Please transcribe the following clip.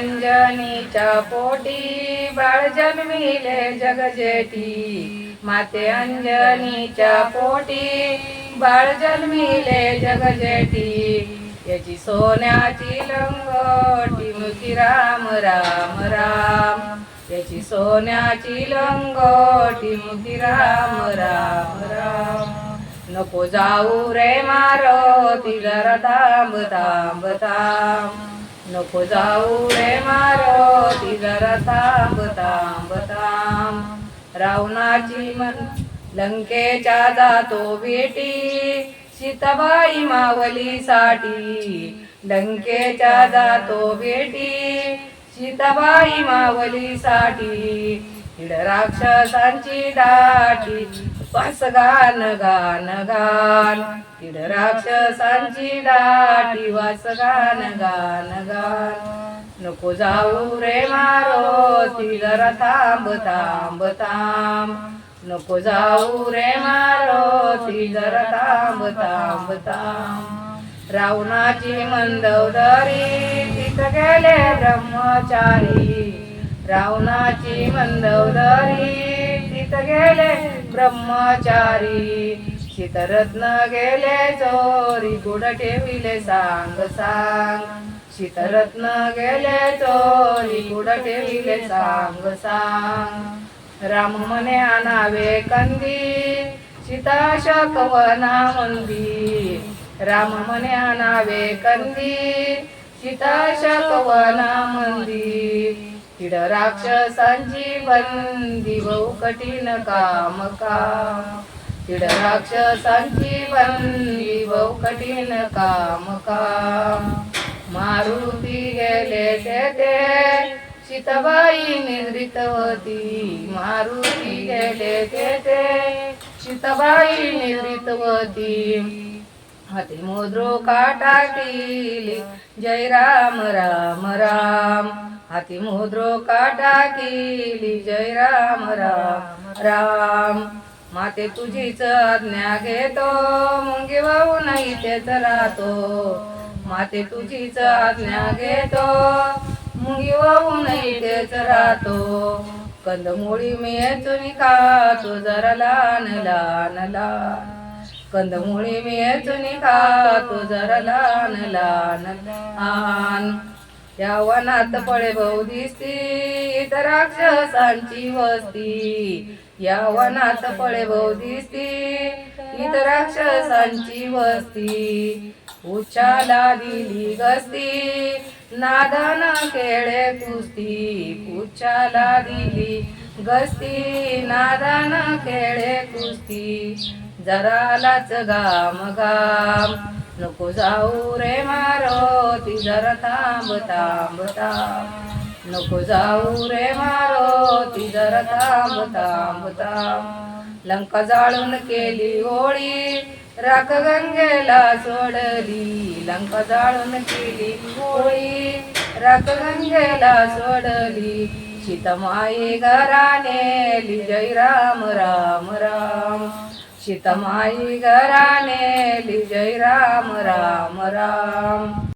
अंजनीच्या पोटी बाळ जन्मिले जगजेटी. माते अंजनीच्या पोटी बाळ जन्मिले जगजेटी. याची सोन्याची लंगोटी मुखी राम राम राम. याची सोन्याची लंगोटी मुखी राम राम राम. नको जाऊ रे मारुती जरा थांब थांब थांब नको जाऊ रे मारुती जरा थांब थांब थांब. रावणाची मन लंकेच्या जातो बेटी सीताबाई मावलीसाठी लंकेच्या जातो बेटी सीताबाई मावलीसाठी हिड राक्षसांची दाटी. पास गान गान गान. किड राक्षसांची दाटी वास गान गान गान. नको जाऊ रे मारो ती जरा थांब थांब थांब. नको जाऊ रे मारो ती जरा थांब थांब थांब. रावणाची मंदवदरी तिथं गेले ब्रह्मचारी. रावणाची मंदवदरी तिथं गेले ब्रह्मचारी. शीतरत्न गेले चोरी गुड ठेविले सांग सांग. शीतरत्न गेले चोरी गुड ठेविले सांग सांग. राम म्हणे आणावे कंदी सीता शकवना मंदी. राम म्हणे आणावे कंदी सीता शकवना मंदी. किड राक्षसांची बंदी बहु कठीण काम काम. किड राक्षसांची बनली बहु कठीण काम काम मारुती गेले तेथे शीतबाई निद्रित होती. मारुती गेले तेथे शीतबाई निद्रित होती. हाती मोद्रो काटा जय राम राम राम. हाती मोद्रो काटा केली. जय राम राम राम. माते तुझीच आज्ञा घेतो मुंगी वाहू नाही तेच राहतो. माते तुझीच आज्ञा घेतो मुंगी वाहू नाही तेच राहतो. कंदमुळी मी चुनी खातो जरा लहान लहान लहान. कंदमुळी मी चुनी खातो जरा लहान लहान लहान. या वनात फळे भाऊ दिसती राक्षसांची वस्ती. या वनात फळे भाऊ दिसती इतर राक्षसांची वस्ती. उच्चाला दिली गस्ती नादान खेळे कुस्ती. उच्चाला दिली गस्ती नादान खेळे कुस्ती. जरालाच गाम गाम. नको जाऊ रे मारो ती जरा थांब थांब थांब. नको जाऊ रे मारो ती जरा थांब थांब थांब. लंका जाळून केली होळी राख गंगेला सोडली. लंका जाळून केली होळी राख गंगेला सोडली. सीतमाई घराने जय राम राम सीतमाई घराने जय राम राम राम.